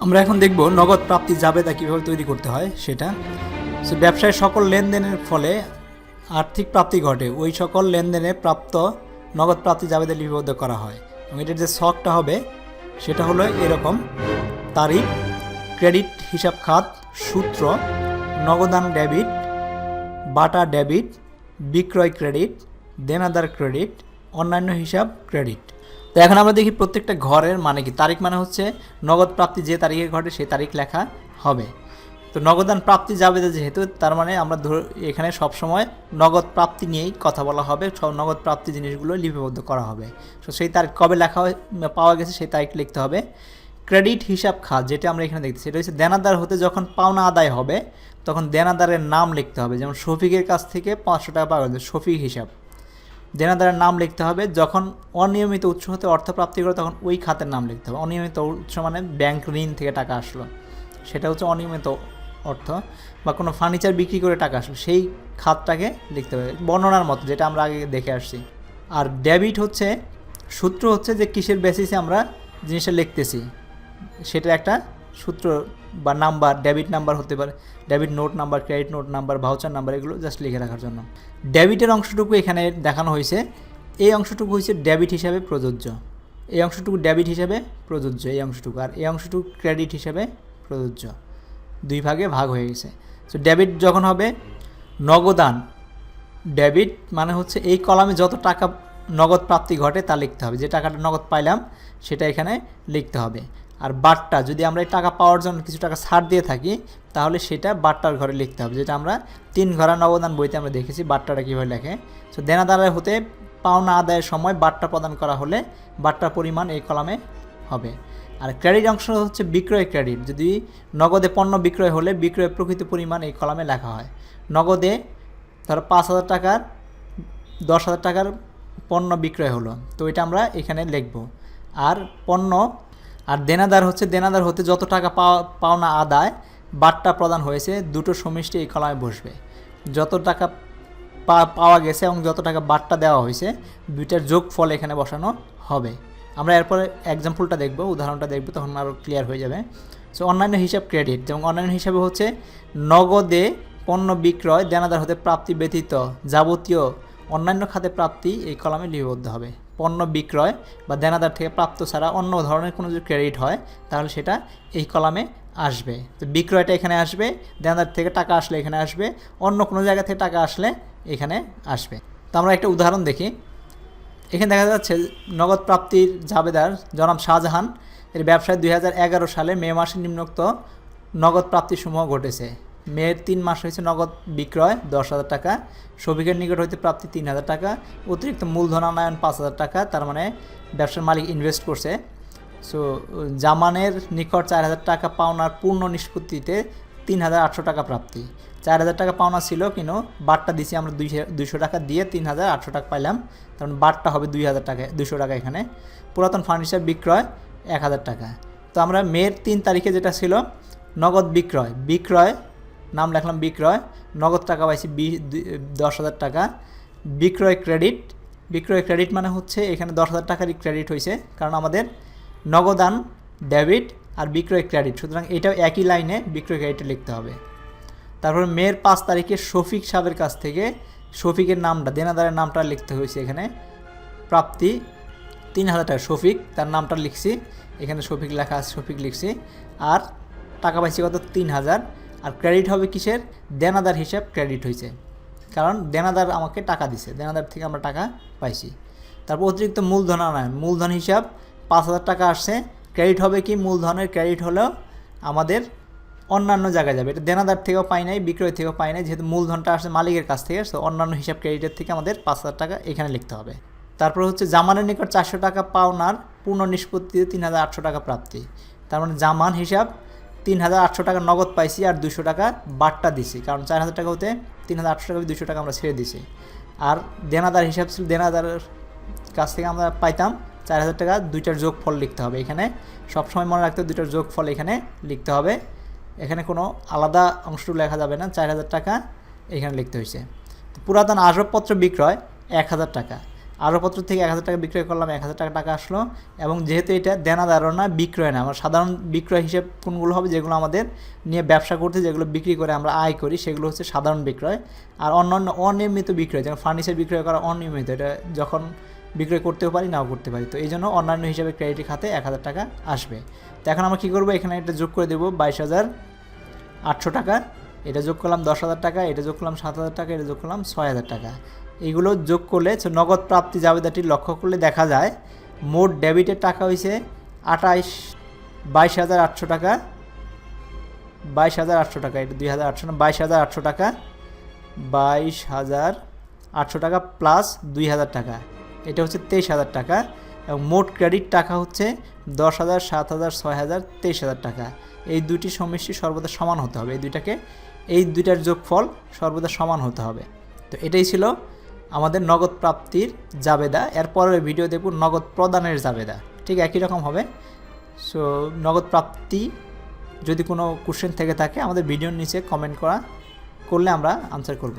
আমরা এখন দেখব নগদ প্রাপ্তি জাবেদা কীভাবে তৈরি করতে হয় সেটা। সো ব্যবসায় সকল লেনদেনের ফলে আর্থিক প্রাপ্তি ঘটে। ওই সকল লেনদেনে প্রাপ্ত নগদ প্রাপ্তি জাবেদা লিপিবদ্ধ করা হয়। এবং এটার যে শখটা হবে, সেটা হলো এরকম। তারিখ, ক্রেডিট, হিসাব খাত, সূত্র, নগদান ডেবিট, বাটা ডেবিট, বিক্রয় ক্রেডিট, দেনাদার ক্রেডিট, অন্যান্য হিসাব ক্রেডিট। তো এখন আমরা দেখি প্রত্যেকটা ঘরের মানে কি? তারিখ মানে হচ্ছে নগদ প্রাপ্তি যে তারিখে ঘটে সেই তারিখ লেখা হবে। তো নগদান প্রাপ্তি যাবে যেহেতু, তার মানে আমরা এখানে সবসময় নগদ প্রাপ্তি নিয়েই কথা বলা হবে, সব নগদ প্রাপ্তি জিনিসগুলো লিপিবদ্ধ করা হবে। তো সেই তারিখ কবে লেখা পাওয়া গেছে সেই তারিখ লিখতে হবে। ক্রেডিট হিসাব খাত, যেটা আমরা এখানে দেখছি সেটা হচ্ছে দেনাদার হতে যখন পাওনা আদায় হবে, তখন দেনাদারের নাম লিখতে হবে। যেমন শফিকের কাছ থেকে পাঁচশো টাকা পাওয়া গেছে শফিক হিসাব। দেনাদারের নাম লিখতে হবে। যখন অনিয়মিত উৎস হতে অর্থ প্রাপ্তি করে, তখন ওই খাতের নাম লিখতে হবে। অনিয়মিত উৎস মানে ব্যাংক ঋণ থেকে টাকা আসলো। সেটা হচ্ছে অনিয়মিত অর্থ বা কোনো ফার্নিচার বিক্রি করে টাকা আসলো। সেই খাতটাকে লিখতে হবে। বর্ণনার মতো, যেটা আমরা আগে দেখে আসছি। আর ডেবিট হচ্ছে, সূত্র হচ্ছে যে কিসের বেসিসে আমরা জিনিসটা লিখতেছি। সেটা একটা সূত্র বা নাম্বার ডেবিট নাম্বার হতে পারে debit note number credit note number voucher number, এগুলো জাস্ট লিখে রাখার জন্য। ডেবিটের অংশটুকু এখানে দেখানো হয়েছে। এই অংশটুকু হচ্ছে ডেবিট হিসাবে প্রযোজ্য। এই অংশটুকু ডেবিট হিসাবে প্রযোজ্য, এই অংশটুকু। আর এই অংশটুকু ক্রেডিট হিসাবে প্রযোজ্য। দুই ভাগে ভাগ হয়ে গেছে। তো ডেবিট যখন হবে, নগদান। ডেবিট মানে হচ্ছে এই কলামে যত টাকা নগদ প্রাপ্তি ঘটে তা লিখতে হবে। যে টাকাটা নগদ পাইলাম, সেটা এখানে লিখতে হবে। আর বাট্টা যদি আমরা এই টাকা পাওয়ার জন্য কিছু টাকা ছাড় দিয়ে থাকি, তাহলে সেটা বাট্টার ঘরে লিখতে হবে। যেটা আমরা তিন ঘরা নবদান বইতে আমরা দেখেছি বাট্টাটা কীভাবে লেখে। তো দেনাদারের হতে পাওনা আদায়ের সময় বাট্টা প্রদান করা হলে বাট্টার পরিমাণ এই কলামে হবে। আর ক্রেডিট অংশ হচ্ছে বিক্রয় ক্রেডিট। যদি নগদে পণ্য বিক্রয় হলে বিক্রয়ের প্রকৃত পরিমাণ এই কলামে লেখা হয়। নগদে ধরো পাঁচ হাজার টাকার, দশ হাজার টাকার পণ্য বিক্রয় হলো। তো এটা আমরা এখানে লিখব। আর পণ্য আর দেনাদার হচ্ছে, দেনাদার হতে যত টাকা পাওয়া, পাওনা আদায় বাট্টা প্রদান হয়েছে, দুটো সমষ্টি এই কলামে বসবে। যত টাকা পাওয়া গেছে এবং যত টাকা বাট্টা দেওয়া হয়েছে, দুইটার যোগফল এখানে বসানো হবে। আমরা এরপরে এক্সাম্পলটা দেখব, উদাহরণটা দেখব, তখন আরও ক্লিয়ার হয়ে যাবে। সো অন্যান্য হিসাব ক্রেডিট যেমন অন্যান্য হিসাবে হচ্ছে, নগদে পণ্য বিক্রয়, দেনাদার হতে প্রাপ্তি ব্যতীত যাবতীয় অন্যান্য খাতে প্রাপ্তি এই কলামে লিপিবদ্ধ হবে। পণ্য বিক্রয় বা দেনাদার থেকে প্রাপ্ত ছাড়া অন্য ধরনের কোনো যদি ক্রেডিট হয়, তাহলে সেটা এই কলামে আসবে। তো বিক্রয়টা এখানে আসবে, দেনাদার থেকে টাকা আসলে এখানে আসবে, অন্য কোনো জায়গা থেকে টাকা আসলে এখানে আসবে। তো আমরা একটা উদাহরণ দেখি। এখানে দেখা যাচ্ছে নগদ প্রাপ্তির জাবেদার জনাব শাহজাহান, এর ব্যবসায় দুই সালে মে মাসে নিম্নোক্ত নগদ প্রাপ্তিসমূহ ঘটেছে। মেয়ের তিন মাস হয়েছে নগদ বিক্রয়, দশ হাজার টাকা। শফিকের নিকট হইতে প্রাপ্তি তিন হাজার টাকা। অতিরিক্ত মূলধনায়ন পাঁচ হাজার টাকা। তার মানে ব্যবসার মালিক ইনভেস্ট করছে। সো জামানের নিকট চার হাজার টাকা পাওনার পূর্ণ নিষ্পত্তিতে তিন হাজার আটশো টাকা প্রাপ্তি। চার হাজার টাকা পাওনা ছিল, কিন্তু বাটটা দিছি আমরা দুইশো দুইশো টাকা দিয়ে তিন হাজার আটশো টাকা পাইলাম। কারণ বাটটা হবে দুই হাজার টাকা দুশো টাকা এখানে। পুরাতন ফার্নিচার বিক্রয় এক হাজার টাকা। তো আমরা মের তিন তারিখে যেটা ছিল, নগদ বিক্রয়। বিক্রয় নাম লেখলাম বিক্রয়। নগদ টাকা পাইছি দশ হাজার টাকা। বিক্রয় ক্রেডিট। বিক্রয় ক্রেডিট মানে হচ্ছে এখানে দশ হাজার টাকারই ক্রেডিট হয়েছে কারণ আমাদের নগদান ডেবিট আর বিক্রয় ক্রেডিট। সুতরাং এটাও একই লাইনে বিক্রয় ক্রেডিট লিখতে হবে। তারপর মেয়ের পাঁচ তারিখে শফিক সাহেবের কাছ থেকে শফিকের নামটা, দেনাদারের নামটা লিখতে হয়েছে এখানে। প্রাপ্তি তিন হাজার টাকা, শফিক, তার নামটা লিখছি। এখানে শফিক লেখা আছে, শফিক লিখছি। আর টাকা পাইছি কত? তিন হাজার। আর ক্রেডিট হবে কিসের? দেনাদার হিসাব ক্রেডিট হয়েছে কারণ দেনাদার আমাকে টাকা দিছে। দেনাদার থেকে আমরা টাকা পাইছি। তারপর অতিরিক্ত মূলধন আনায়ন মূলধন হিসাব পাঁচ হাজার টাকা আসছে। ক্রেডিট হবে কি? মূলধনের ক্রেডিট হলো আমাদের অন্যান্য জায়গায় যাবে। এটা দেনাদার থেকেও পাই নাই, বিক্রয় থেকেও পাই নাই। যেহেতু মূলধনটা আসছে মালিকের কাছ থেকে তো অন্যান্য হিসাব ক্রেডিটের থেকে আমাদের পাঁচ হাজার টাকা এখানে লিখতে হবে। তারপর হচ্ছে জামানের নিকট চারশো টাকা পাওনার পূর্ণ নিষ্পত্তিতে তিন হাজার আটশো টাকা প্রাপ্তি। তার মানে জামান হিসাব তিন হাজার আটশো টাকা নগদ পাইছি আর দুশো টাকা বাট্টা দিছি। কারণ চার হাজার টাকা হতে তিন হাজার আটশো টাকা দুশো টাকা আমরা ছেড়ে দিছি। আর দেনাদার হিসাব ছিল দেনাদারের কাছ থেকে আমরা পাইতাম চার হাজার টাকা, দুইটার যোগফল লিখতে হবে এখানে। সবসময় মনে রাখতে দুইটার যোগফল এখানে লিখতে হবে। এখানে কোনো আলাদা অংশটুকু লেখা যাবে না চার হাজার টাকা এখানে লিখতে হয়েছে। পুরাতন আসবাবপত্র বিক্রয় এক হাজার টাকা। আরোপত্র থেকে এক হাজার টাকা বিক্রয় করলাম, এক হাজার টাকা টাকা আসলো। এবং যেহেতু এটা দেনাদারও না বিক্রয় না আমার সাধারণ বিক্রয় হিসেব কোনগুলো হবে, যেগুলো আমাদের নিয়ে ব্যবসা করতে, যেগুলো বিক্রি করে আমরা আয় করি, সেগুলো হচ্ছে সাধারণ বিক্রয়। আর অন্যান্য অনিয়মিত বিক্রয়, যেমন ফার্নিচার বিক্রয় করা অনিয়মিত, এটা যখন বিক্রয় করতেও পারি, নাও করতে পারি। তো এই জন্য অন্যান্য হিসাবে ক্রেডিট খাতে এক হাজার টাকা আসবে। তো এখন আমরা কী করব? এখানে এটা যোগ করে দেবো, বাইশ হাজার আটশো টাকা। এটা যোগ করলাম দশ হাজার টাকা, এটা যোগ করলাম সাত হাজার টাকা, এটা যোগ করলাম ছয় হাজার টাকা। এইগুলো যোগ করলে নগদ প্রাপ্তি জাবেদাটি লক্ষ্য করলে দেখা যায় মোট ডেবিটের টাকা হয়েছে আঠাইশ, বাইশ হাজার আটশো টাকা, বাইশ হাজার আটশো টাকা, এটা দুই হাজার আটশো না, বাইশ হাজার আটশো টাকা, বাইশ হাজার আটশো টাকা প্লাস দুই হাজার টাকা, এটা হচ্ছে তেইশ হাজার টাকা এবং মোট ক্রেডিট টাকা হচ্ছে দশ হাজার, সাত হাজার, ছয় হাজার, তেইশ হাজার টাকা। এই দুটি সমষ্টি সর্বদা সমান হতে হবে, এই দুইটাকে, এই দুইটার যোগফল সর্বদা সমান হতে হবে। তো এটাই ছিল আমাদের নগদ প্রাপ্তির জাবেদা এরপরের ভিডিও দেখব নগদ প্রদানের জাবেদা। ঠিক একই রকম হবে। সো নগদ প্রাপ্তি যদি কোনো কোশ্চেন থেকে থাকে, আমাদের ভিডিওর নিচে কমেন্ট করা, করলে আমরা আনসার করব।